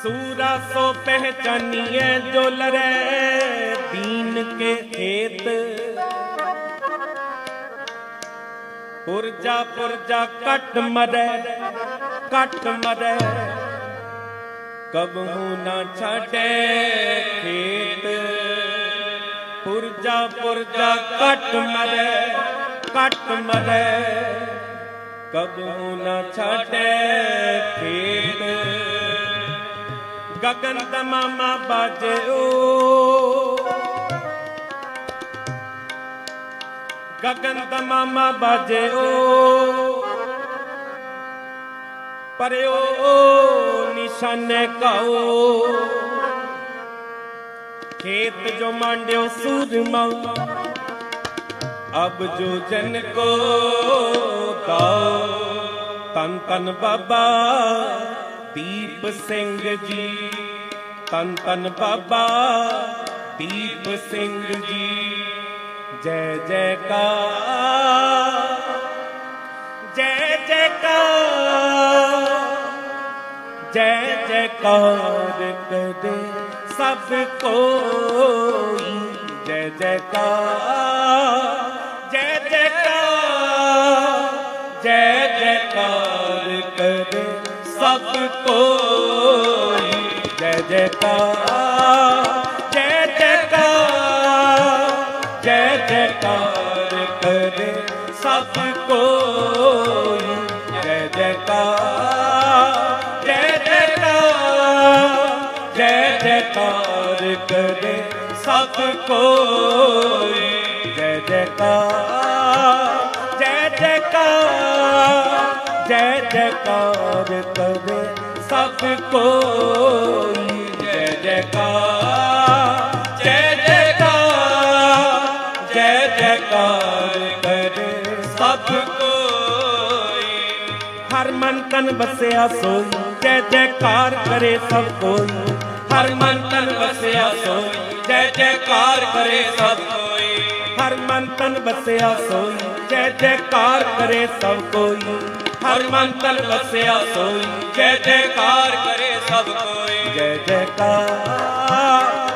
सूरा सो पहचानिए जो लरे दीन के खेत पुरजा पुरजा कट मरे कट मरे कबहू ना छाटे खेत पुरजा पुरजा कट मरे कट मरे कबहू ना छाटे खेत ਗਗਨ ਤਮਾਮਾ ਬਾਜਿਓ। ਗਗਨ ਤਮਾਮਾ ਬਾਜਿਓ। ਪਰਿਓ ਨਿਸ਼ਾਨੇ ਕਾਓ ਖੇਤ ਜੋ ਮੰਡਿਓ ਸੂਰਮਾ, ਅਬ ਜੋ ਜਨ ਕੋ ਦਾਓ ਤਨ ਤਨ ਬਾਬਾ ਦੀਪ ਸਿੰਘ ਜੀ। ਤਨ ਤਨ ਬਾਬਾ ਦੀਪ ਸਿੰਘ ਜੀ। ਜੈ ਜੈਕਾਰ। ਜੈ ਜੈਕਾਰ। ਜੈ ਜੈਕਾਰ ਕਦੇ ਸਭ ਕੋਈ। ਜੈ ਜੈਕਾਰ। ਜੈ ਜੈਕਾਰ। ਜੈ ਜੈਕਾਰ ਕਦੇ ਸਭ ਕੋਈ। ਜੈ ਜੈਕਾਰ ਜੈ ਜੈਕਾਰ ਜੈ ਜੈਕਾਰ ਕਰੇ ਸਭ ਕੋਈ। ਜੈ ਜੈਕਾਰ ਜੈ ਜੈਕਾਰ ਜੈ ਜੈਕਾਰ ਕਰੇ ਸਭ ਕੋਈ। ਜੈ ਜੈਕਾਰ ਜੈ ਜੈਕਾਰ ਜੈ ਜੈਕਾਰ ਸਭ ਕੋਈ ਜੈ ਜੈਕਾਰ ਜੈ ਜੈਕਾਰ ਜੈ ਜੈਕਾਰ ਕਰੇ ਸਭ ਕੋਈ। ਹਰ ਮਨ ਤਨ ਵਸਿਆ ਸੋਈ, ਜੈ ਜੈਕਾਰ ਕਰੇ ਸਭ ਕੋਈ। ਹਰ ਮਨ ਤਨ ਵਸਿਆ ਸੋਈ, ਜੈ ਜੈਕਾਰ ਕਰੇ ਸਭ ਕੋਈ। ਹਰ ਮਨ ਤਨ ਵਸਿਆ ਸੋਈ, ਜੈ ਜੈਕਾਰ ਕਰੇ ਸਭ ਕੋਈ। ਹਰ ਮਨ ਤਨ ਵਸਿਆ ਸੋਈ, ਜੈ ਜੈਕਾਰ ਕਰੇ ਸਭ ਕੋਈ। ਜੈ ਜੈਕਾਰ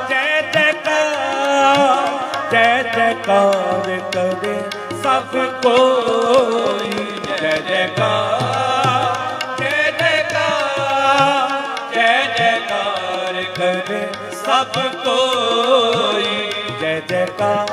ਜੈ ਜੈਕਾਰ ਜੈ ਜੈਕਾਰ ਕਰੇ ਸਭ ਕੋਈ। ਜੈ ਜੈਕਾਰ ਜੈ ਜੈਕਾਰ ਜੈ ਜੈਕਾਰ ਕਰੇ ਸਭ ਕੋਈ। ਜੈ ਜੈਕਾਰ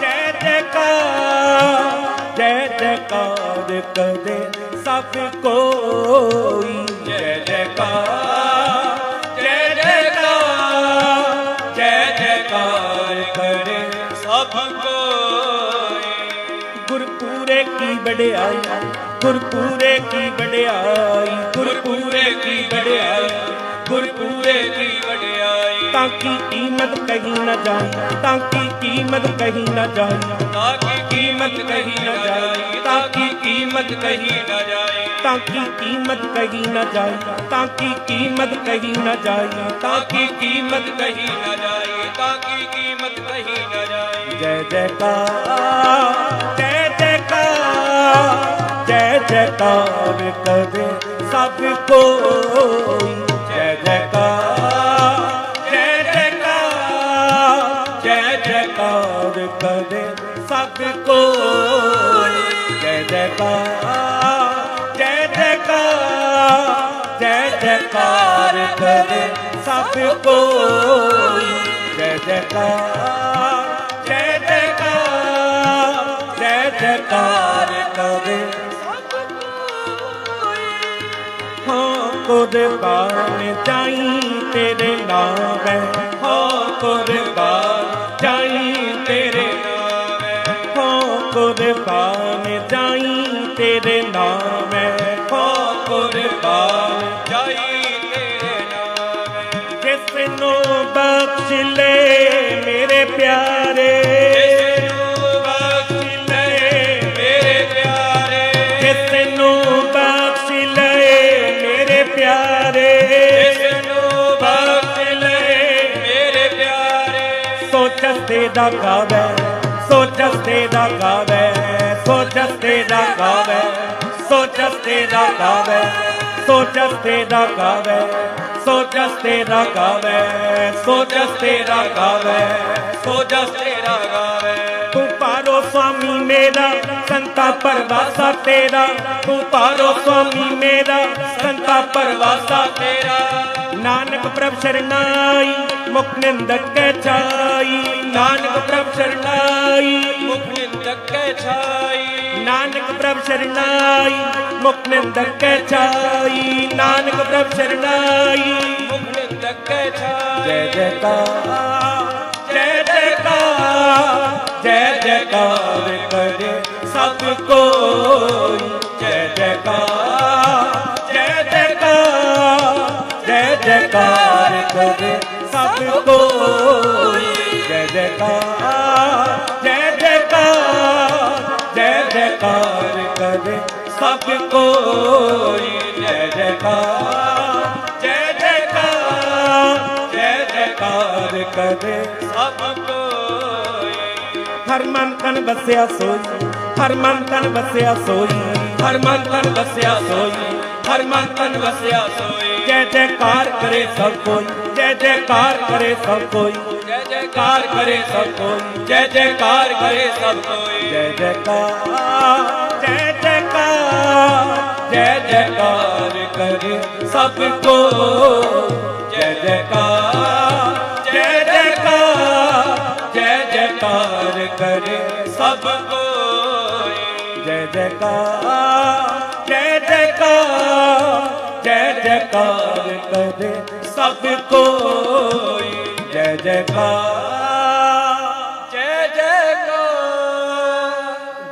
ਜੈ ਜੈਕਾਰ ਜੈ ਜੈਕਾਰ ਕਰੇ ਸਭ ਕੋਈ। ਜੈ ਜੈਕਾਰ ਜੈ ਜੈਕਾਰ ਜੈ ਜੈਕਾਰ ਕਰੇ ਸਭ ਕੋਈ। ਗੁਰਪੂਰੇ ਕੀ ਵਡਿਆਈ, ਗੁਰਪੂਰੇ ਕੀ ਵਡਿਆਈ, ਗੁਰਪੂਰੇ ਕੀ ਵਡਿਆਈ ਕੀ ਵਡਿਆਈ। ਤਾਂ ਕੀ ਕੀਮਤ ਕਹੀ ਨਾ ਜਾਈ ਤਾਂ ਕੀ ਕੀਮਤ ਕਹੀ ਨਾ ਜਾਈ ਤਾਂ ਕੀ ਕੀਮਤ ਕਹੀ ਨਾ ਜਾਏ, ਤਾਂ ਕੀ ਕੀਮਤ ਕਹੀ ਨਾ ਜਾਏ, ਤਾਂ ਕੀ ਕੀਮਤ ਕਹੀ ਨਾ ਜਾਈ ਤਾਂ ਕੀ ਕੀਮਤ ਕਹੀ ਨਾ ਜਾਈ ਤਾਂ ਕੀ ਕੀਮਤ ਕਹੀ ਨਾ ਜਾਏ, ਤਾਂ ਕੀ ਕੀਮਤ ਕਹੀ ਨਾ ਜਾਏ। ਜੈ ਜੈਕਾਰ ਜੈ ਜੈਕਾਰ ਜੈ ਜੈਕਾਰ ਕਰੇ ਸਭ ਕੋਈ, ਜੈ ਜੈਕਾਰ। ਜੈਕਾਰ ਸਭ ਕੋਈ ਜੈ ਜੈਕਾਰ ਜੈ ਜੈਕਾਰ ਜੈ ਜੈਕਾਰ ਕਰੇ ਸਭ ਕੋਈ ਜੈ ਜੈਕਾਰ ਜੈ ਜੈਕਾਰ ਜੈ ਜੈਕਾਰ ਕਰੇ ਹਾਂ ਕੁਰਬਾਨ ਜਾਈ ਤੇਰੇ ਨਾਮ ਹੈ ਹਾਂ ਕੁਰਬਾਨ ਕੁਰਬਾਨ ਜਾਈ ਤੇਰੇ ਨਾਮ ਹੈ। ਹਾਂ ਕੁਰਬਾਨ ਜਾਈ ਤੇਰੇ ਨਾਮ ਜਿਸ ਮੇਰੇ ਪਿਆਰੇ। ਜਿਸ ਨੂੰ ਬਖਸ਼ ਲੈ ਮੇਰੇ ਪਿਆਰੇ। ਜਿਸ ਨੂੰ ਬਖਸ਼ ਮੇਰੇ ਪਿਆਰੇ। ਜਿਸ ਨੂੰ ਮੇਰੇ ਪਿਆਰੇ। ਸੋਚਸਤੇ ਦਾ ਗਾਵੇ ਸੋਚਸਤੇ ਦਾ ਗਾਵੇ। ਸੋਚਸਤੇ ਦਾ ਗਾਵੇ ਸੋਚਸਤੇ ਦਾ ਗਾਵੇ ਸੋ ਤੇਰਾ ਗਾਵੇ, ਸੋਚਸ ਤੇਰਾ ਗਾਵੇ, ਸੋਚਸ ਤੇਰਾ ਗਾਵੇ ਸੋ ਤੇਰਾ ਗਾਵੇ। ਤੂੰ ਪਾਰੋ ਸੁਆਮੀ ਮੇਰਾ, ਸੰਤਾ ਪਰਵਾਸਾ ਤੇਰਾ। ਤੂੰ ਪਾਰੋ ਸੁਆਮੀ ਮੇਰਾ, ਸੰਤਾ ਪਰਵਾਸਾ ਤੇਰਾ। ਨਾਨਕ ਪ੍ਰਭ ਸ਼ਰਨਾਈ, ਮੁਖ ਨਿੰਦਕ ਕੈ ਛਾਈ। ਨਾਨਕ ਪ੍ਰਭ ਸ਼ਰਨਾਈ, ਮੁਖ ਨਿੰਦਕ ਕੈ ਛਾਈ। ਨਾਨਕ ਪ੍ਰਭ ਸ਼ਰਨਾਈ, ਮੁਖ ਨਿੰਦਕ ਕੈ ਛਾਈ, ਨਾਨਕ ਪ੍ਰਭ ਸ਼ਰਨਾਈ। ਮੁਖ ਨਿੰਦਕ ਕੈ ਛਾਈ ਜੈ ਜੈਕਾਰ ਜੈ ਜੈਕਾਰ ਜੈ ਜੈਕਾਰ ਕਰੇ ਸਭ ਕੋਈ ਜੈ ਜੈਕਾਰ ਜੈ ਜੈਕਾਰ ਜੈ ਜੈਕਾਰ ਕਰੇ ਸਭ ਕੋਈ ਜੈਕਾਰ ਕਰੇ ਸਭ ਕੋਈ ਜੈ ਜੈਕਾਰ ਜੈ ਜੈਕਾਰ ਜੈ ਜੈਕਾਰ ਕਰੇ ਸਭ ਕੋਈ। ਹਰ ਮਨ ਤਨ ਵਸਿਆ ਸੋਈ ਹਰ ਮਨ ਤਨ ਵਸਿਆ ਸੋਈ ਹਰ ਮਨ ਤਨ ਵਸਿਆ ਸੋਈ ਹਰ ਮਨ ਤਨ ਵਸਿਆ ਸੋਈ। ਜੈ ਜੈਕਾਰ ਕਰੇ ਸਭ ਕੋਈ, ਜੈ ਜੈਕਾਰ ਕਰੇ ਸਭ ਕੋਈ, ਜੈ ਜੈਕਾਰ ਕਰੇ ਸਭ ਕੋਈ, ਜੈ ਜੈਕਾਰ ਕਰੇ ਸਭ ਕੋਈ। ਜੈ ਜੈਕਾਰ ਜੈ ਜੈਕਾਰ ਜੈ ਕਰੇ ਸਭ ਕੋ ਜੈ ਜੈਕਾਰ ਜੈ ਜੈਕਾਰ ਜੈ ਜੈਕਾਰ ਕਰੇ ਸਭ ਕੋਈ ਜੈ ਜੈਕਾਰ ਜੈ ਜੈਕਾਰ ਜੈ ਜੈਕਾਰ ਕਰੇ ਸਭ ਕੋਈ ਜੈ ਜੈਕਾਰ ਜੈ ਜੈਕਾਰ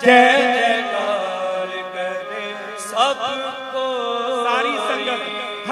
ਜੈ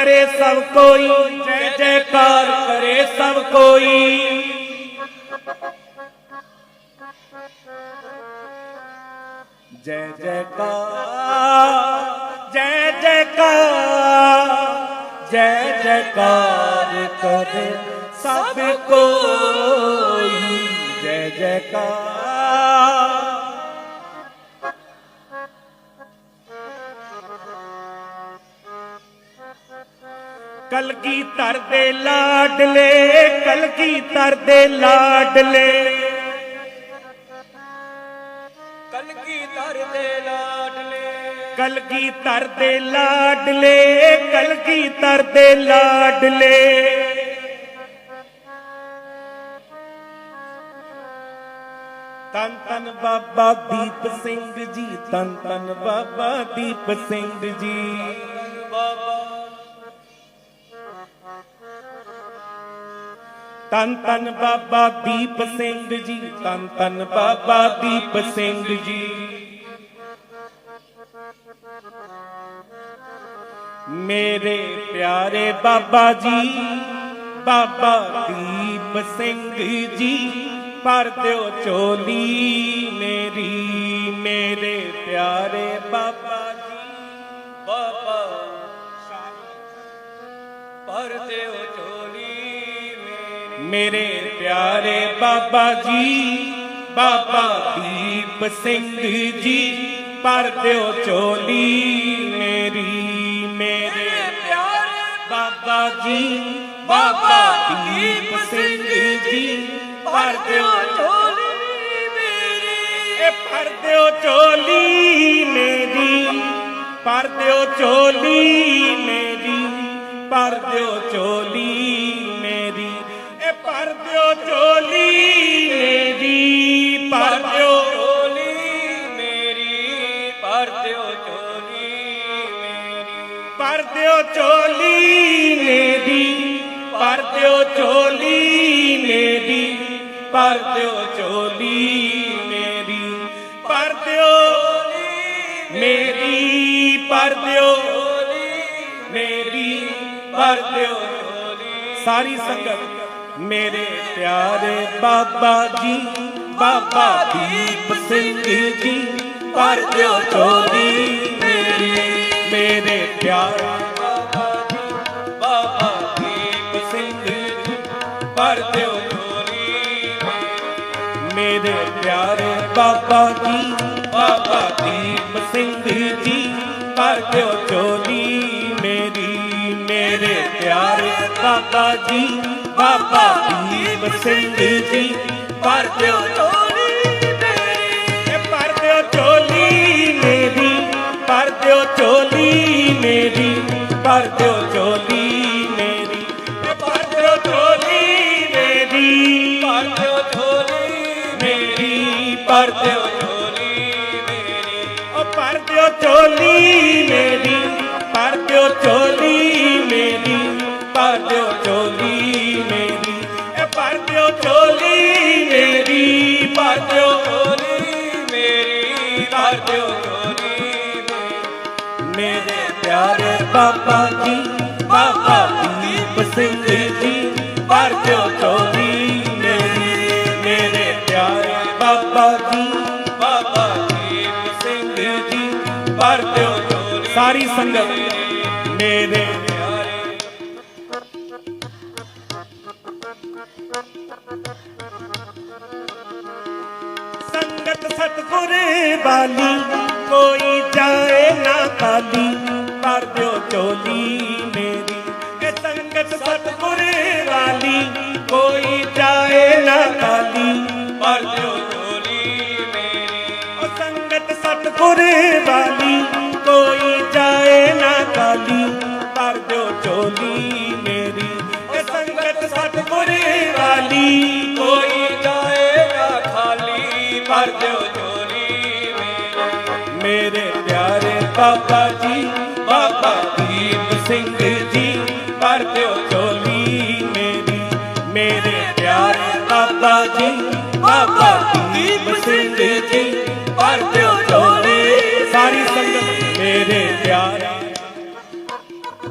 ਜੈਕਾਰ ਕਰੇ ਸਭ ਕੋਈ, ਜੈ ਜੈਕਾਰ ਕਰੇ ਸਭ ਕੋਈ। ਜੈ ਜੈਕਾਰ ਜੈ ਜੈਕਾਰ ਜੈ ਜੈਕਾਰ ਕਰੇ ਸਭ ਕੋਈ। ਜੈ ਕਲਗੀ ਧਰ ਦੇ ਲਾਡਲੇ ਕਲਗੀ ਧਰ ਦੇ ਲਾਡਲੇ। ਕਲਗੀ ਧਰ ਦੇ ਲਾਡਲੇ। ਕਲਗੀ ਧਰ ਦੇ ਲਾਡਲੇ ਕਲਗੀ ਧਰ ਦੇ ਲਾਡਲੇ। ਤਨ ਤਨ ਬਾਬਾ ਦੀਪ ਸਿੰਘ ਜੀ ਤਨ ਤਨ ਬਾਬਾ ਦੀਪ ਸਿੰਘ ਜੀ। ਤਨ ਤਨ ਬਾਬਾ ਦੀਪ ਸਿੰਘ ਜੀ, ਤਨ ਤਨ ਬਾਬਾ ਦੀਪ ਸਿੰਘ ਜੀ। ਮੇਰੇ ਪਿਆਰੇ ਬਾਬਾ ਜੀ, ਬਾਬਾ ਦੀਪ ਸਿੰਘ ਜੀ ਪਰ ਦਿਓ ਚੋਲੀ ਮੇਰੀ। ਮੇਰੇ ਪਿਆਰੇ ਬਾਬਾ ਜੀ, ਬਾਬਾ ਦੀਪ ਸਿੰਘ ਜੀ ਪਰ ਦਿਓ ਚੋਲੀ ਮੇਰੀ, ਮੇਰੇ ਪਿਆਰੇ ਬਾਬਾ ਜੀ, ਬਾਬਾ ਦੀਪ ਸਿੰਘ ਜੀ ਪਰ ਦਿਓ ਚੋਲੀ ਮੇਰੀ। ਇਹ ਪਰ ਦਿਓ ਚੋਲੀ ਮੇਰੀ ਪਰ ਦਿਓ ਚੋਲੀ ਮੇਰੀ ਪਰ ਦਿਓ ਚੋਲੀ ਪਰ ਦਿਓ ਚੋਲੀ ਮੇਰੀ, ਪਰ ਦਿਓ ਮੇਰੀ, ਪਰ ਦਿਓ ਮੇਰੀ, ਪਰ ਦਿਓ। ਸਾਰੀ ਸੰਗਤ ਮੇਰੇ ਪਿਆਰੇ ਬਾਬਾ ਜੀ, ਬਾਬਾ ਦੀਪ ਸਿੰਘ ਜੀ, ਪਰ ਦਿਓ ਚੋਲੀ ਮੇਰੀ, ਮੇਰੇ ਪਿਆਰਾ ਬਾਬਾ ਜੀ, ਬਾਬਾ ਦੀਪ ਸਿੰਘ ਜੀ ਭਰ ਦਿਓ ਝੋਲੀ ਮੇਰੀ, ਮੇਰੇ ਪਿਆਰੇ ਬਾਬਾ ਜੀ, ਬਾਬਾ ਦੀਪ ਸਿੰਘ ਜੀ ਭਰ ਦਿਓ ਭਰ ਦਿਓ ਮੇਰੀ ਪਰ ਦਿਓ ਚੋਲੀ ਮੇਰੀ ਭਰ ਦਿਓ ਚੋਲੀ ਮੇਰੀ, ਇਹ ਭਰ ਦਿਓ ਝੋਲੀ ਮੇਰੀ ਭਰ ਦਿਓ ਝੋਲੀ ਮੇਰੀ ਭਰ ਦਿਓ ਝੋਲੀ ਮੇਰੀ। ਮੇਰੇ ਪਿਆਰੇ ਬਾਬਾ ਜੀ, ਬਾਬਾ ਦੀਪ ਸਿੰਘ ਜੀ ਪਰ ਦਿਓ ਝੋਲੀ ਸਾਰੀ ਸੰਗਤ, ਮੇਰੇ ਸੰਗਤ ਸਤਗੁਰ ਵਾਲੀ, ਕੋਈ ਜਾਏ ਨਾ ਕਾਲੀ ਭਰ ਦਿਓ ਝੋਲੀ ਮੇਰੀ। ਇਹ ਸੰਗਤ ਸਤਗੁਰ ਵਾਲੀ, ਕੋਈ ਜਾਏ ਨਾ ਖਾਲੀ ਭਰ ਦਿਓ ਝੋਲੀ ਮੇਰੀ। ਉਹ ਸੰਗਤ ਸਤਗੁਰ ਵਾਲੀ ਕੋਈ ਜਾਏ ਨਾ ਖਾਲੀ ਭਰ ਦਿਓ ਝੋਲੀ ਮੇਰੀ। ਇਹ ਸੰਗਤ ਸਤਗੁਰ ਵਾਲੀ, ਕੋਈ ਜਾਏਗਾ ਖਾਲੀ ਭਰ ਦਿਓ ਚੋਲੀ ਮੇਰੀ। ਮੇਰੇ ਪਿਆਰੇ ਬਾਬਾ ਜੀ, ਬਾਬਾ ਦੀਪ ਸਿੰਘ ਜੀ ਭਰ ਦਿਓ ਝੋਲੀ ਮੇਰੀ। ਮੇਰੇ ਪਿਆਰੇ ਬਾਬਾ ਜੀ, ਬਾਬਾ ਦੀਪ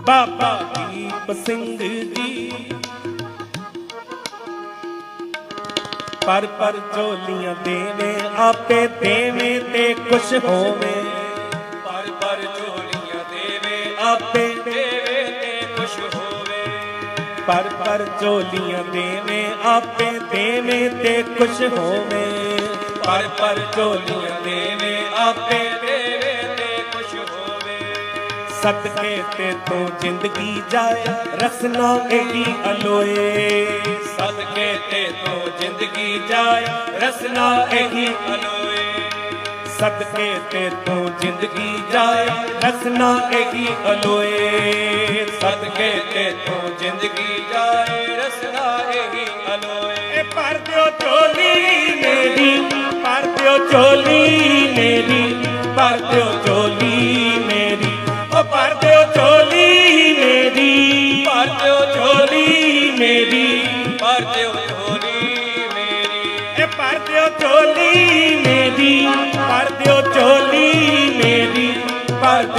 ਬਾਬਾ ਦੀਪ ਸਿੰਘ ਜੀ। ਪਰ ਪਰ ਝੋਲੀਆਂ ਦੇਵੇ ਆਪੇ ਦੇਵੇ ਤੇ ਕੁਛ ਹੋਵੇ। ਭਰ ਭਰ ਝੋਲੀਆਂ ਦੇਵੇ ਆਪੇ ਦੇਵੇ ਤੇ ਖੁਸ਼ ਹੋਵੇ। ਪਰ ਪਰ ਝੋਲੀਆਂ ਦੇਵੇ ਆਪੇ ਦੇਵੇ ਤੇ ਕੁਛ ਹੋਵੇ। ਪਰ ਪਰ ਝੋਲੀਆਂ ਦੇਵੇ ਆਪੇ ਸਦਕੇ ਤੇ ਤੋਂ ਜ਼ਿੰਦਗੀ ਜਾਏ, ਰਸਨਾ ਇਹੀ ਅਲੋਏ। ਸਦਕੇ ਤੇ ਤੋਂ ਜ਼ਿੰਦਗੀ ਜਾਏ, ਰਸਨਾ ਇਹੀ ਅਲੋਏ। ਸਦਕੇ ਤੇ ਤੋਂ ਜ਼ਿੰਦਗੀ ਜਾਏ, ਰਸਨਾ ਇਹੀ ਅਲੋਏ। ਸਦਕੇ ਤੇ ਤੋਂ ਜ਼ਿੰਦਗੀ ਜਾਏ, ਰਸਨਾ ਇਹੀ ਅਲੋਏ। ਭਰ ਦਿਓ ਝੋਲੀ।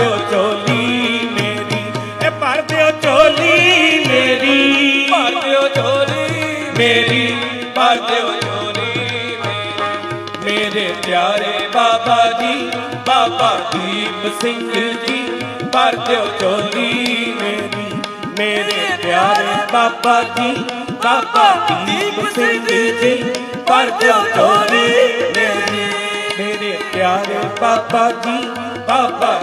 ਦਿਓ ਝੋਲੀ ਮੇਰੀ। ਇਹ ਭਰ ਦਿਓ ਝੋਲੀ ਮੇਰੀ। ਭਰ ਦਿਓ ਝੋਲੀ ਮੇਰੀ। ਭਰ ਦਿਓ ਝੋਲੀ ਮੇਰੀ। ਮੇਰੇ ਪਿਆਰੇ ਬਾਬਾ ਜੀ ਬਾਬਾ ਦੀਪ ਸਿੰਘ ਜੀ ਭਰ ਦਿਓ ਝੋਲੀ ਮੇਰੀ। ਮੇਰੇ ਪਿਆਰੇ ਬਾਬਾ ਜੀ ਬਾਬਾ ਦੀਪ ਸਿੰਘ ਜੀ ਭਰ ਦਿਓ ਝੋਲੀ ਮੇਰੀ। ਮੇਰੇ ਪਿਆਰੇ ਬਾਬਾ ਜੀ ਬਾਬਾ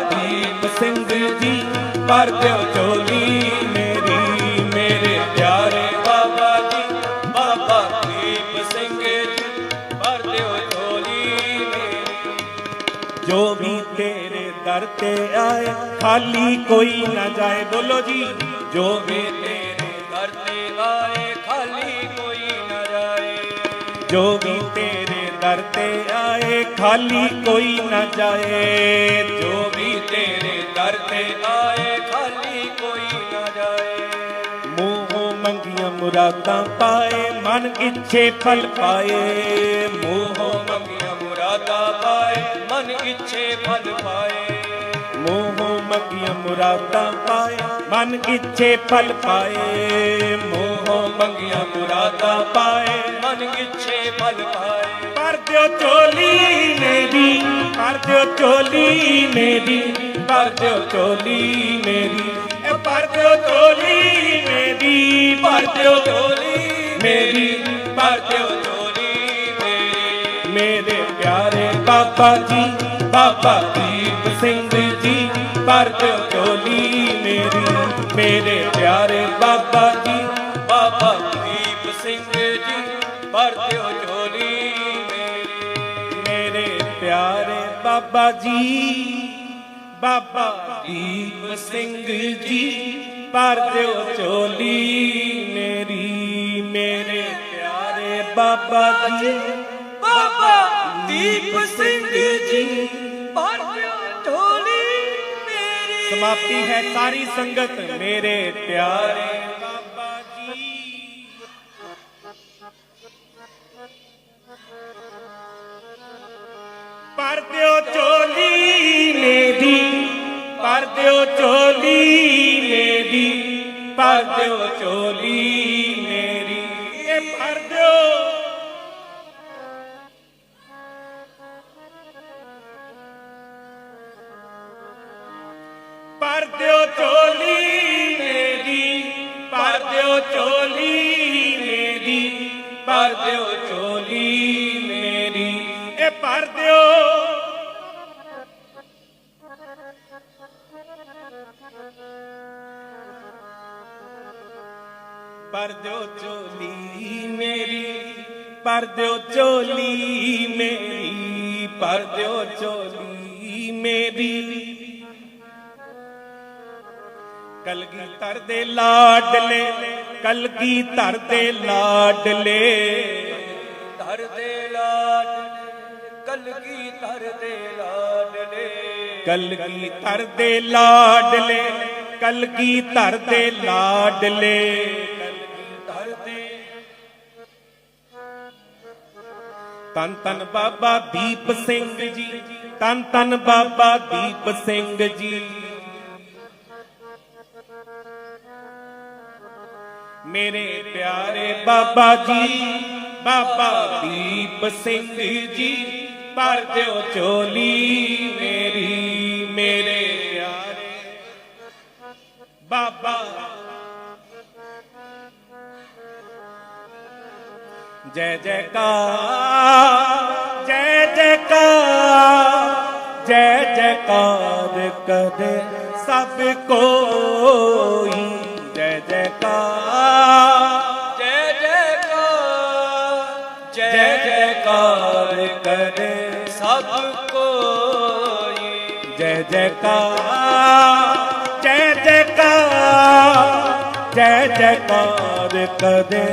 ਜੀ ਭਰ ਦਿਓ ਝੋਲੀ ਮੇਰੀ, ਮੇਰੇ ਪਿਆਰੇ ਬਾਬਾ ਜੀ, ਬਾਬਾ ਦੀਪ ਸਿੰਘ ਜੀ ਭਰ ਦਿਓ ਝੋਲੀ ਮੇਰੀ। ਜੋ ਵੀ ਤੇਰੇ ਦਰ ਤੇ ਆਏ, ਖਾਲੀ ਕੋਈ ਨਾ ਜਾਏ, ਬੋਲੋ ਜੀ। ਜੋ ਵੀ ਤੇਰੇ ਦਰ ਤੇ ਆਏ, ਖਾਲੀ ਕੋਈ ਨਾ ਜਾਏ। ਜੋ ਵੀ ਤੇਰੇ ਆਏ, ਖਾਲੀ ਕੋਈ ਨਾ ਜਾਏ। ਜੋ ਵੀ ਤੇਰੇ ਦਰ ਤੇ ਆਏ, ਖਾਲੀ ਕੋਈ ਨਾ ਜਾਏ। ਮੂੰਹੋਂ ਮੰਗੀਆਂ ਮੁਰਾਦਾਂ ਪਾਏ, ਮਨ ਇੱਛੇ ਫਲ ਪਾਏ। ਮੂੰਹੋਂ ਮੰਗੀਆਂ ਮੁਰਾਦਾਂ ਪਾਏ, ਮਨ ਇੱਛੇ ਫਲ ਪਾਏ। ਮੂੰਹੋਂ ਮੁਰਾਦਾਂ ਪਾਏ, ਮਨ ਇੱਛੇ ਫਲ ਪਾਏ। ਮੋਹ ਮੰਗੀਆਂ ਮੁਰਾਦਾਂ ਪਾਏ, ਮਨ ਗਿੱਛੇ ਫਲ ਪਾਏ। ਦਿਓ ਚੋਲੀ ਮੇਰੀ ਪਰ ਦਿਓ ਚੋਲੀ ਮੇਰੀ ਪਰ ਦਿਓ ਚੋਲੀ ਮੇਰੀ। ਇਹ ਪਰ ਦਿਓ ਚੋਲੀ ਮੇਰੀ ਪਰ ਦਿਓ ਚੋਲੀ ਮੇਰੀ ਪਰ ਦਿਓ ਝੋਲੀ ਮੇਰੀ। ਮੇਰੇ ਪਿਆਰੇ ਬਾਬਾ ਜੀ, ਬਾਬਾ ਦੀਪ ਸਿੰਘ ਜੀ ਪਰ ਦਿਓ ਚੋਲੀ ਮੇਰੀ। ਮੇਰੇ ਪਿਆਰੇ ਬਾਬਾ ਜੀ ਬਾਬਾ ਬਾਬਾ ਜੀ ਬਾਬਾ ਦੀਪ ਸਿੰਘ ਜੀ ਪਰ ਦਿਓ ਚੋਲੀ ਮੇਰੀ ਮੇਰੇ ਪਿਆਰੇ ਬਾਬਾ ਜੀ ਬਾਬਾ ਦੀਪ ਸਿੰਘ ਜੀ ਭਰ ਦਿਓ ਝੋਲੀ ਮੇਰੀ ਸਮਾਪਤੀ ਹੈ ਸਾਰੀ ਸੰਗਤ ਮੇਰੇ ਪਿਆਰੇ ਚੋਲੀ ਮੇਰੀ ਪਰ ਦਿਓ ਪਰ ਦਿਓ ਚੋਲੀ ਮੇਰੀ ਪਰ ਦਿਓ ਚੋਲੀ ਮੇਰੀ। ਕਲਗੀ ਧਰ ਦੇ ਲਾਡਲੇ, ਕਲਗੀ ਧਰ ਦੇ ਲਾਡਲੇ। ਧਰ ਦੇ ਲਾਡਲੇ, ਕਲਗੀ ਧਰ ਦੇ ਲਾਡਲੇ। ਕਲਗੀ ਧਰ ਦੇ ਲਾਡਲੇ, ਕਲਗੀ ਧਰ ਦੇ ਲਾਡਲੇ। ਤਨ ਤਨ ਬਾਬਾ ਦੀਪ ਸਿੰਘ ਜੀ। ਤਨ ਤਨ ਬਾਬਾ ਦੀਪ ਸਿੰਘ ਜੀ। ਮੇਰੇ ਪਿਆਰੇ ਬਾਬਾ ਜੀ, ਬਾਬਾ ਦੀਪ ਸਿੰਘ ਜੀ, ਭਰ ਦਿਓ ਚੋਲੀ ਮੇਰੀ, ਮੇਰੇ ਪਿਆਰੇ। ਬਾਬਾ ਜੈ ਜੈਕਾਰ ਜੈ ਜੈਕਾਰ ਜੈ ਜੈਕਾਰ ਕਦੇ ਸਭ ਕੋਈ ਜੈ ਜੈਕਾਰ ਜੈ ਜੈਕਾਰ ਜੈ ਜੈਕਾਰ ਕਦੇ ਸਭ ਕੋਈ ਜੈ ਜੈਕਾਰ ਜੈ ਜੈਕਾਰ ਜੈ ਜੈਕਾਰ ਕਦੇ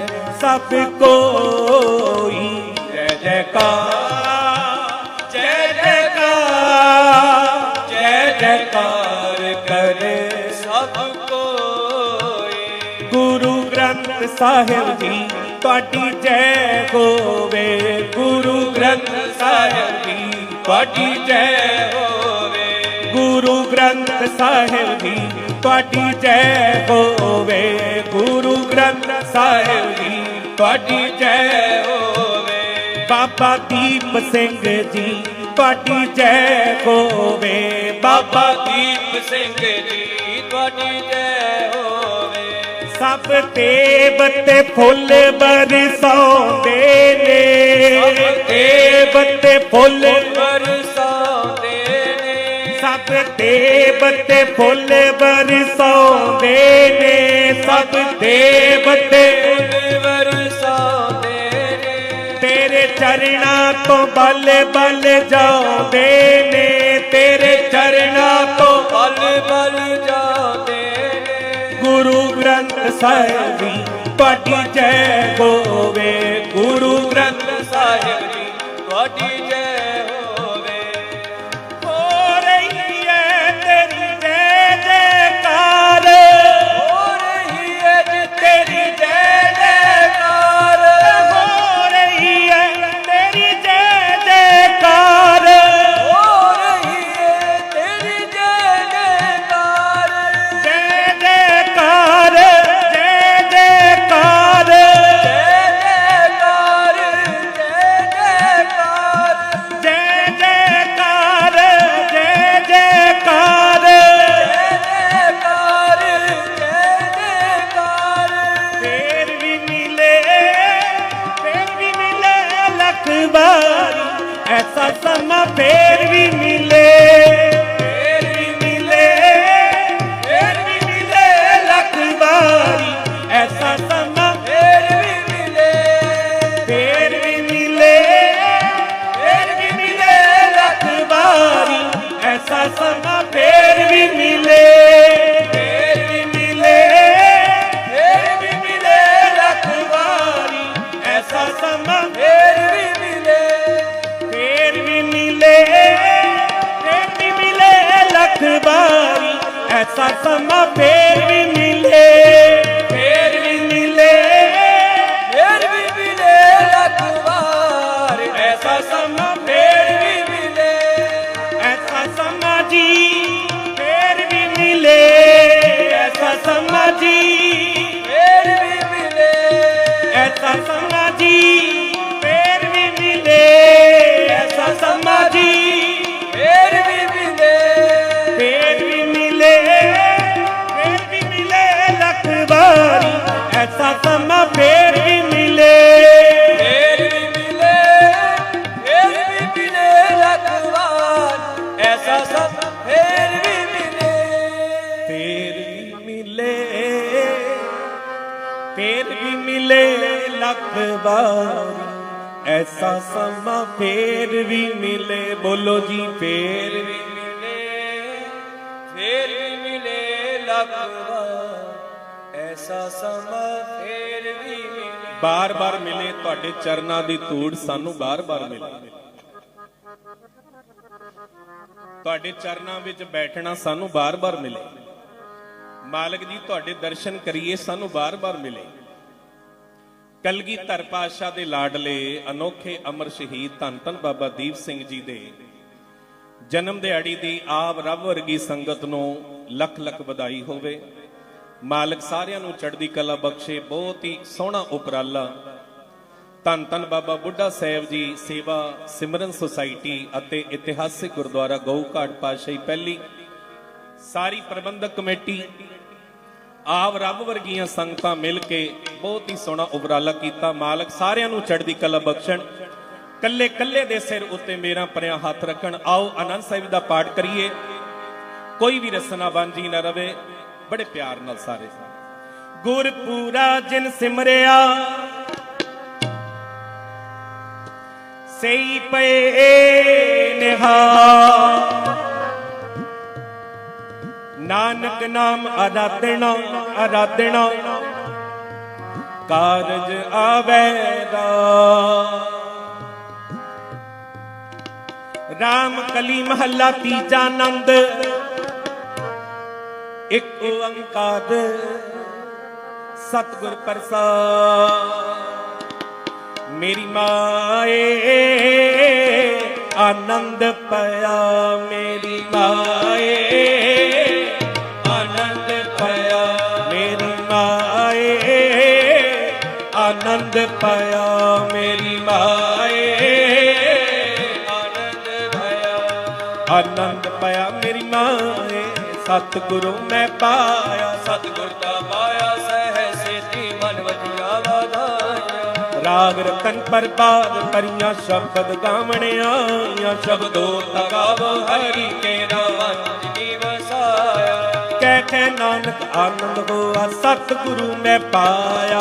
ਸਭ ਕੋਈ। ਜੈ ਜੈਕਾਰ ਜੈ ਜੈਕਾਰ ਜੈ ਜੈਕਾਰ ਕਰੇ ਸਭ ਕੋਈ। ਗੁਰੂ ਗ੍ਰੰਥ ਸਾਹਿਬ ਜੀ, ਤੁਹਾਡੀ ਜੈ ਹੋਵੇ। ਗੁਰੂ ਗ੍ਰੰਥ ਸਾਹਿਬ ਜੀ, ਤੁਹਾਡੀ ਜੈ ਹੋਵੇ। ਗੁਰੂ ਗ੍ਰੰਥ ਸਾਹਿਬ ਜੀ, ਤੁਹਾਡੀ ਜੈ ਹੋਵੇ। ਤੁਹਾਡੀ ਜੈ ਹੋਵੇ। ਬਾਬਾ ਦੀਪ ਸਿੰਘ ਜੀ ਤੁਹਾਡੀ ਜੈ ਹੋਵੇ। ਬਾਬਾ ਦੀਪ ਸਿੰਘ ਜੀ ਤੁਹਾਡੀ ਜੈ ਹੋਵੇ। ਸਭ ਦੇਵ ਤੇ ਫੁੱਲ ਬਰਸਾਉਂਦੇ ਨੇ। ਸਭ ਦੇਵ ਤੇ ਫੁੱਲ ਬਰਸਾਉਂਦੇ ਨੇ। ਸਭ ਦੇਵ ਤੇ ਫੁੱਲ ਬਰਸਾਉਂਦੇ ਨੇ। ਸਭ ਦੇਵ ਤੇ ਤੇਰੇ ਤੋਂ ਬਲ ਬਲ ਜਾਉਂਦੇ ਨੇ, ਤੇਰੇ ਚਰਨਾਂ ਤੋਂ ਬਲ ਬਲ ਜਾਂਦੇ ਨੇ। ਗੁਰੂ ਗ੍ਰੰਥ ਸਾਹਿਬ ਜੀ ਤੁਹਾਡੀ ਜੈ ਹੋਵੇ, ਗੁਰੂ ਗ੍ਰੰਥ ਸਾਹਿਬ ਜੀ ਤੁਹਾਡੀ ਜੈ ਐਸਾ ਸਮਾਂ ਫੇਰ ਵੀ ਮਿਲੇ, ਬੋਲੋ ਜੀ, ਫੇਰ ਵੀ ਮਿਲੇ, ਫੇਰ ਵੀ ਮਿਲੇ ਲੱਖ ਐਸਾ ਸਮਾਂ ਫੇਰ ਵੀ ਮਿਲੇ। ਬਾਰ-ਬਾਰ ਮਿਲੇ, ਤੁਹਾਡੇ ਚਰਨਾਂ ਦੀ ਧੂੜ ਸਾਨੂੰ ਬਾਰ-ਬਾਰ ਮਿਲੇ। ਤੁਹਾਡੇ ਚਰਨਾਂ ਵਿੱਚ ਬੈਠਣਾ ਸਾਨੂੰ ਬਾਰ-ਬਾਰ ਮਿਲੇ। ਮਾਲਕ ਜੀ, ਤੁਹਾਡੇ ਦਰਸ਼ਨ ਕਰੀਏ, ਸਾਨੂੰ ਬਾਰ-ਬਾਰ ਮਿਲੇ। ਕਲਗੀ ਪਾਤਸ਼ਾਹ ਦੇ ਲਾਡਲੇ ਅਨੋਖੇ ਅਮਰ ਸ਼ਹੀਦ ਧੰਨ ਧੰਨ ਬਾਬਾ ਦੀਪ ਸਿੰਘ ਜੀ ਦੇ ਜਨਮ ਦਿਹਾੜੀ ਦੀ ਆਪ ਰੱਬ ਵਰਗੀ ਸੰਗਤ ਨੂੰ ਲੱਖ ਲੱਖ ਵਧਾਈ ਹੋਵੇ। ਮਾਲਕ ਸਾਰਿਆਂ ਨੂੰ ਚੜ੍ਹਦੀ ਕਲਾ ਬਖਸ਼ੇ, ਬਹੁਤ ਹੀ ਸੋਹਣਾ ਉਪਰਾਲਾ। ਧੰਨ ਧੰਨ ਬਾਬਾ ਬੁੱਢਾ ਸਾਹਿਬ ਜੀ ਸੇਵਾ ਸਿਮਰਨ ਸੁਸਾਇਟੀ ਅਤੇ ਇਤਿਹਾਸਿਕ ਗੁਰਦੁਆਰਾ ਗਊ ਘਾਟ ਪਾਤਸ਼ਾਹੀ ਪਹਿਲੀ ਸਾਰੀ ਪ੍ਰਬੰਧਕ ਕਮੇਟੀ ਆਪ ਰੱਬ ਵਰਗੀਆਂ ਸੰਗਤਾਂ ਮਿਲ ਕੇ ਬਹੁਤ ਹੀ ਸੋਹਣਾ ਉਬਰਾਲਾ ਕੀਤਾ। ਮਾਲਕ ਸਾਰਿਆਂ ਨੂੰ ਚੜ੍ਹਦੀ ਕਲਾ ਬਖਸ਼ਣ। ਕੱਲੇ ਕੱਲੇ ਦੇ ਸਿਰ ਉੱਤੇ ਮੇਰਾ ਪਰਿਆ ਹੱਥ ਰੱਖਣ। ਆਓ ਆਨੰਦ ਸਾਹਿਬ ਦਾ ਪਾਠ ਕਰੀਏ। ਕੋਈ ਵੀ ਰਸਨਾ ਵਾਂਝੀ ਨਾ ਰਵੇ। ਬੜੇ ਪਿਆਰ ਨਾਲ ਸਾਰੇ ਗੁਰਪੂਰਾ ਜਿਨ ਸਿਮਰਿਆ ਸਈ ਪਏ ਨਿਹਾਲ। ਨਾਨਕ ਨਾਮ ਆਰਾਧਣਾ ਆਰਾਧਣਾ ਕਾਰਜ ਆਵੇਗਾ ਰਾਮ ਕਲੀ ਮਹੱਲਾ ਤੀਜਾ ਆਨੰਦ। ਇੱਕ ਓੰਕਾਰ। ਸਤਿਗੁਰ ਪ੍ਰਸਾਦ। ਮੇਰੀ ਮਾਏ, ਆਨੰਦ ਪਿਆ ਮੇਰੀ ਮਾਏ। ਪਾਇਆ ਮੇਰੀ ਮਾਏ। ਆਨੰਦ ਭਇਆ। ਆਨੰਦ ਪਾਇਆ ਮੇਰੀ ਮਾਏ। ਸਤਿਗੁਰੂ ਮੈਂ ਪਾਇਆ, ਸਤਿਗੁਰ ਦਾ ਪਾਇਆ ਸਹਿ ਸੇਤੀ ਮਨ ਵਧੀਆ ਵਾਧਾਇਆ। ਰਾਗ ਰਤਨ ਪਰਬਾਦ ਪਰੀਆਂ ਸ਼ਬਦ ਗਾਵਣਿਆ ਸ਼ਬਦੋ ਤਗਾਵੋ ਹਰੀ ਕੇ ਨਾਮ ਜੀ ਵਸਾਇਆ ਕਹਿ ਕਹਿ ਨਾਨਕ ਆਨੰਦ ਹੋਆ, ਸਤਿਗੁਰੂ ਮੈਂ ਪਾਇਆ।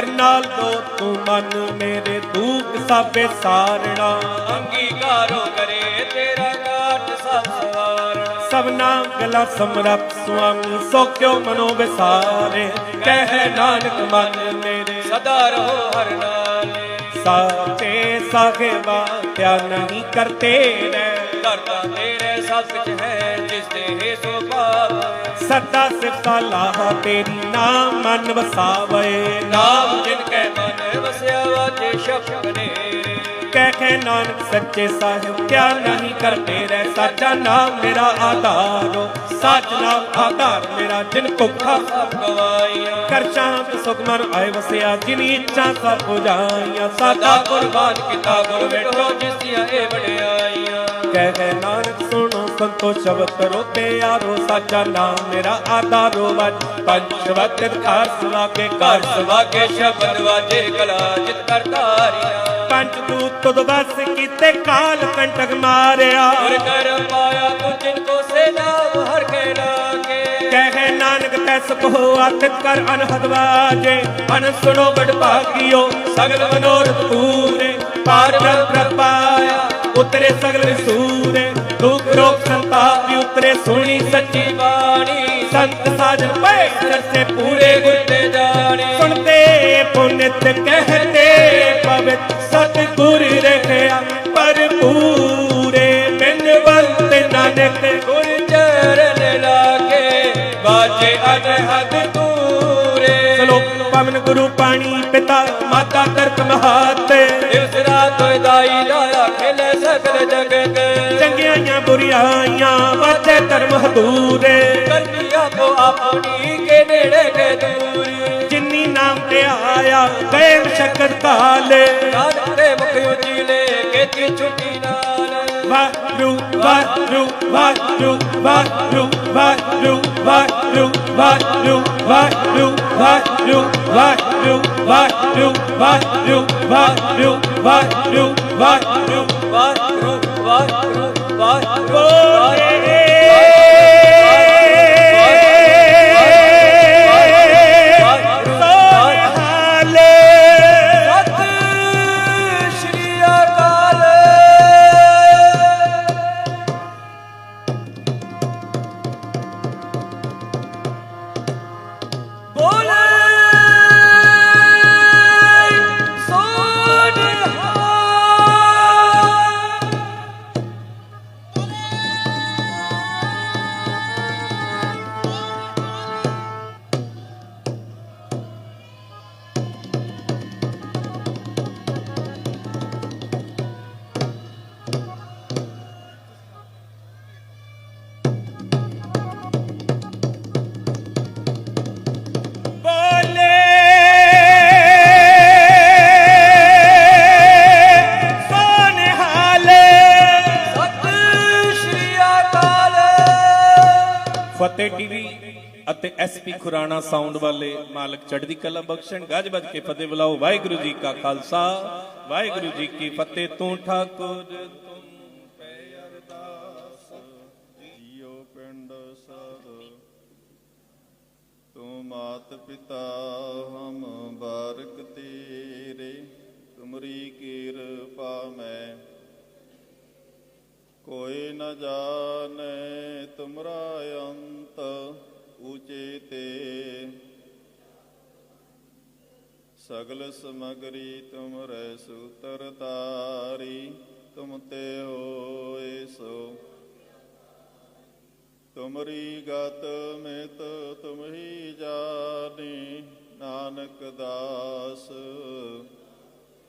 ਹਰ ਨਾਲ ਦੋ ਤੂੰ ਮਨ ਮੇਰੇ ਦੁੱਖ ਸਾਬੇ ਸਾਰਣਾ। ਅੰਗੀਕਾਰੋ ਕਰੇ ਤੇਰਾ ਕਾਟ ਸਭ ਸਵਾਰਣਾ ਸਭਨਾ ਗਲਾ ਸਮਰੱਥ ਸੁਆਮੀ ਸੋ ਕਿਉ ਮਨੋ ਵਿਸਾਰੇ? ਕਹਿ ਨਾਨਕ ਮਨ ਮੇਰੇ। ਸਦਾ ਰਹੋ ਹਰ ਨਾਲੇ। ਸਾਚੇ ਸਾਹਿਬਾ ਕਿਆ ਨਹੀਂ ਕਰਤੇ ਰਹਿ ਕਰਤਾ ਤੇਰੇ ਸਭ ਕੁਝ ਹੈ ਜਿਸ ਤੇ ਸੋ ਪਾਵੇ ਸਦਾ ਸਿਫਤਾ ਲਾਹ ਤੇਰੀ ਨਾਮ ਮਨ ਵਸਾਵੇ। ਨਾਮ ਜਿਨ ਕੈ ਮਨ ਵਸਿਆ ਵਾਜੇ ਸ਼ਬਦ ਨੇਰੇ ਕਹਿ ਕਹਿ ਨਾਨਕ ਸੱਚੇ ਸਾਹਿਬ ਕਿਆ ਨਹੀਂ ਕਰਤੇ ਰਹਿ? ਸਾਚਾ ਨਾਮ ਮੇਰਾ ਆਧਾਰੋ ਸੱਚ ਨਾਮ ਆਧਾਰ ਮੇਰਾ ਜਿਨ ਭੁੱਖਾ ਸਭ ਗਵਾਈਆਂ। ਕਰ ਸ਼ਾਂਤ ਸੁਖ ਮਨ ਆਏ ਵਸਿਆ ਜਿਨੀ ਇੱਛਾ ਸਭ 부ਜਾਈਆਂ। ਸਦਾ ਕੁਰਬਾਨ ਕੀਤਾ ਗੁਰ ਬੈਠੋ ਜਿਸ ਦੀਆਂ ਇਹ ਵਡਿਆਈਆਂ ਕਹਿ ਕਹਿ ਨਾਨਕ ਸੁਣੋ ਸੰਤੋ ਸ਼ਬਦ ਰੋਤੇ ਯਾਰੋ ਸਾਚਾ ਨਾਮ ਮੇਰਾ ਆਧਾਰੋ ਵਜ। ਪੰਜ ਸ਼ਬਦ ਘਰ ਕੇ ਘਰ ਸਵਾਗੇ ਸ਼ਬਦ ਵਾਜੇ ਕਲਾ ਜਿਤ ਕਰਤਾਰੀਆਂ ਪੰਜ ਦੂਤ ਤੁਧ ਬਸ ਕੀਤੇ ਕਾਲ ਕੰਟਕ ਮਾਰਿਆ। ਹਰ ਕਰ ਪਾਇਆ ਤੂੰ ਜਿਨ ਕੋ ਸੇ ਨਾਮ ਹਰ ਕੇ ਲਾਗੇ। ਕਹੇ ਨਾਨਕ ਤੈਸ ਕੋ ਆਤਿਤ ਕਰ ਅਨਹਦ ਵਾਜੇ। ਅਨ ਸੁਣੋ ਬੜ ਭਾਗਿਓ ਸਗਲ ਮਨੋਰਥ ਪੂਰੇ। ਪਾਰ ਬ੍ਰਹਮ ਪਾਇਆ ਉਤਰੇ ਸਗਲ ਸੂਰੇ ਰੋਗ ਸੰਤਾਪ ਉਤਰੇ ਸੁਣੀ ਸੱਚੀ ਬਾਣੀ। ਸੰਤ ਸਾਜਨ ਪਏ ਚਰਚੇ ਪੂਰੇ ਪੂਰੇ ਗੁਰ ਤੇ ਜਾਣੇ। ਸੁਣਤੇ ਪੁਨਿਤ ਕਹਤੇ ਪਵਿੱਤ ਸਤਿਗੁਰ ਰਖਿਆ ਪਰ ਪੂਰੇ ਬਿਨਵੰਤ ਨਾਨਕ ਗੁਰ ਚਰਨ ਲਾਗੇ। ਬਾਜੇ ਅਨਹਦ ਤੂਰੇ ਸਲੋਕ ਪਵਨ ਗੁਰੂ ਪਾਣੀ ਪਿਤਾ ਮਾਤਾ ਤਰਕ ਮਹਾਤ। ਦਿਵਸ ਬੁਰੀਆਈਆਂ ਵਾਜੇ ਧਰਮ ਹਦੂਰੇ ਕਰਨੀ ਆਪੋ ਆਪਣੀ ਕੇ ਨੇੜੇ ਕੇ ਦੂਰ ਜਿਨੀ ਨਾਮ ਤੇ ਆਇਆ ਗਏ ਮਸ਼ਕਤ ਕਾਲੇ ਨਾਨਕ ਦੇ ਮੁਖ ਉਜੀਲੇ ਕੀਤੀ ਛੁੱਟੀ ਨਾਲ ਵਾਹਿਗੁਰੂ ਵਾਹਿਗੁਰੂ ਵਾਹਿਗੁਰੂ ਵਾਹਿਗੁਰੂ ਵਾਹਿਗੁਰੂ ਵਾਹਿਗੁਰੂ ਵਾਹਿਗੁਰੂ ਵਾਹਿਗੁਰੂ ਵਾਹਿਗੁਰੂ ਵਾਹਿਗੁਰੂ ਵਾਹਿਗੁਰੂ ਵਾਹਿਗੁਰੂ ਵਾਹਿਗੁਰੂ ਵਾਹਿਗੁਰੂ ਵਾਹਿਗੁਰੂ ਵਾਹਿਗੁਰੂ ਵਾਹਿਗੁਰੂ Oh. ਫਤਿਹ ਟੀਵੀ ਅਤੇ ਐਸਪੀ ਖੁਰਾਣਾ ਸਾਊਂਡ ਵਾਲੇ ਮਾਲਕ ਚੜ੍ਹਦੀ ਕਲਾ ਬਖਸ਼ਣ, ਗੱਜ ਵੱਜ ਕੇ ਫਤਿਹ ਬੁਲਾਓ। ਵਾਹਿਗੁਰੂ ਜੀ ਕਾ ਖਾਲਸਾ, ਵਾਹਿਗੁਰੂ ਜੀ ਕੀ ਫਤਿਹ। ਤੂੰ ਠਾਕੁਰ ਤੁਮ ਪੈ ਅਰਦਾਸ ਜੀਉ ਪਿੰਡ ਸਦ ਤੂੰ ਮਾਤ ਪਿਤਾ ਹਮ ਬਾਰਕ ਤੇਰੇ, ਤੁਮਰੀ ਕਿਰਪਾ ਮੈਂ ਕੋਈ ਨ ਜਾਣੈ ਤੁਮਰਾ ਅੰਤ ਊਚੇ ਤੇ। ਸਗਲ ਸਮਗਰੀ ਤੁਮਰੇ ਸੂਤਰ ਤਾਰੀ, ਤੁਮ ਤੇ ਹੋਏ ਸੋ। ਤੁਮਰੀ ਗਤ ਮਿਤ ਤੁਮ ਹੀ ਜਾਣੀ, ਨਾਨਕ ਦਾਸ।